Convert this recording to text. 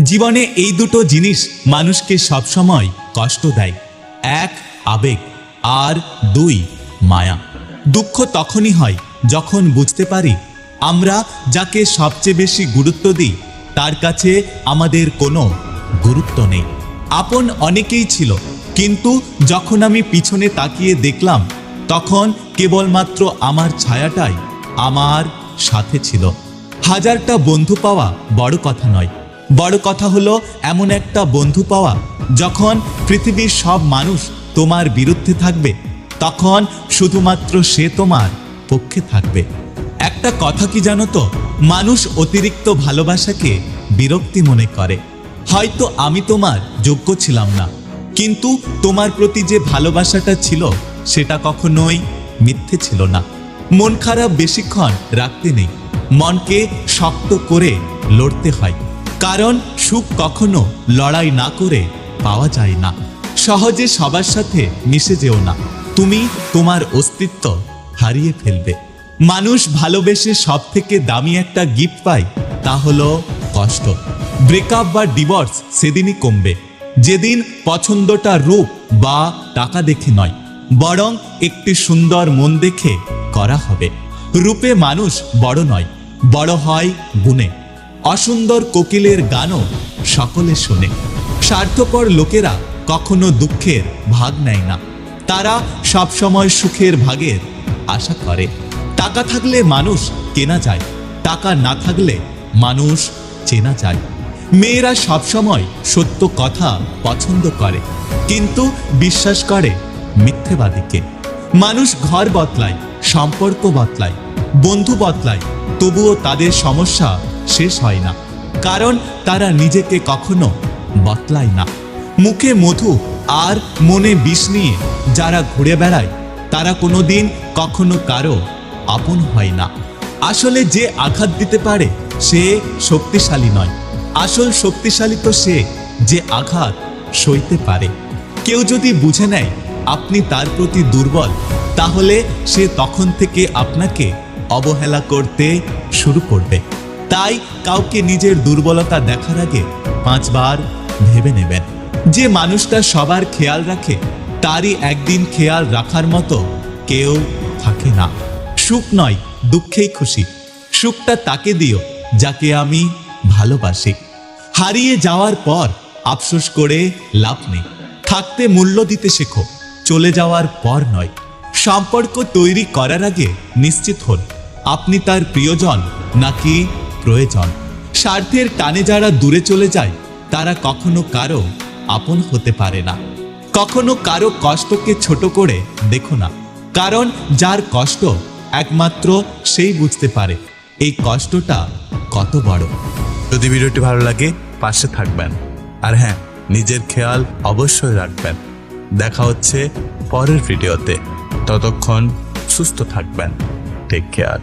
জীবনে এই দুটো জিনিস মানুষকে সবসময় কষ্ট দেয়। এক, আবেগ, আর দুই, মায়া। দুঃখ তখনই হয় যখন বুঝতে পারি আমরা যাকে সবচেয়ে বেশি গুরুত্ব দিই, তার কাছে আমাদের কোনো গুরুত্ব নেই। আপন অনেকেই ছিল, কিন্তু যখন আমি পিছনে তাকিয়ে দেখলাম, তখন কেবলমাত্র আমার ছায়াটাই আমার সাথে ছিল। হাজারটা বন্ধু পাওয়া বড় কথা নয় বড় কথা হলো, এমন একটা বন্ধু পাওয়া, যখন পৃথিবীর সব মানুষ তোমার বিরুদ্ধে থাকবে, তখন শুধুমাত্র সে তোমার পক্ষে থাকবে। একটা কথা কি জানো তো? মানুষ অতিরিক্ত ভালোবাসাকে বিরক্তি মনে করে। হয়তো আমি তোমার যোগ্য ছিলাম না, কিন্তু তোমার প্রতি যে ভালোবাসাটা ছিল, সেটা কখনোই মিথ্যে ছিল না। মন খারাপ বেশিক্ষণ রাখতে নেই। মনকে শক্ত করে লড়তে হয়। কারণ সুখ কখনো লড়াই না করে পাওয়া যায় না। সহজে সবার সাথে মিশে যেও না। তুমি তোমার অস্তিত্ব হারিয়ে ফেলবে। মানুষ ভালোবেসে সব থেকে দামি একটা গিফট পায় তা হলো কষ্ট। ব্রেকআপ বা ডিভোর্স সেদিনই কমবে। যেদিন পছন্দটা রূপ বা টাকা দেখে নয়, বরং একটি সুন্দর মন দেখে করা হবে। রূপে মানুষ বড় নয়, বড় হয় গুণে। অসুন্দর কোকিলের গানও সকলে শোনে। স্বার্থপর লোকেরা কখনো দুঃখের ভাগ নেয় না। তারা সবসময় সুখের ভাগের আশা করে। টাকা থাকলে মানুষ কেনা যায়, টাকা না থাকলে মানুষ চেনা যায়। মেয়েরা সবসময় সত্য কথা পছন্দ করে, কিন্তু বিশ্বাস করে মিথ্যেবাদীকে। মানুষ ঘর বদলায়, সম্পর্ক বদলায়, বন্ধু বদলায়, তবুও তাদের সমস্যা শেষ হয় না। কারণ তারা নিজেকে কখনো বদলায় না। মুখে মধু আর মনে বিষ নিয়ে যারা ঘুরে বেড়ায়, তারা কোনোদিন কখনো কারও আপন হয় না। আসলে যে আঘাত দিতে পারে, সে শক্তিশালী নয়। আসল শক্তিশালী তো সে যে আঘাত সইতে পারে। কেউ যদি বুঝে নেয় আপনি তার প্রতি দুর্বল, তাহলে সে তখন থেকে আপনাকে অবহেলা করতে শুরু করবে। তাই কাউকে নিজের দুর্বলতা দেখার আগে পাঁচবার ভেবে নেবেন। যে মানুষটা সবার খেয়াল রাখে, তারই একদিন খেয়াল রাখার মতো কেউ থাকে না। সুখ নয়, দুঃখেই খুশি। সুখটা তাকে দিও, যাকে আমি ভালোবাসি। হারিয়ে যাওয়ার পর আফসোস করে লাভ নেই। থাকতে মূল্য দিতে শেখো, চলে যাওয়ার পর নয়। সম্পর্ক তৈরি করার আগে নিশ্চিত হন, আপনি তার প্রিয়জন নাকি প্রয়োজন। স্বার্থের টানে যারা দূরে চলে যায়, তারা কখনো কারও আপন হতে পারে না। কখনো কারও কষ্টকে ছোট করে দেখো না, কারণ যার কষ্ট একমাত্র সেই বুঝতে পারে, এই কষ্টটা কত বড়। যদি ভিডিওটি ভালো লাগে, পাশে থাকবেন। আর হ্যাঁ নিজের খেয়াল অবশ্যই রাখবেন। দেখা হচ্ছে পরের ভিডিওতে। ততক্ষণ সুস্থ থাকবেন। Take care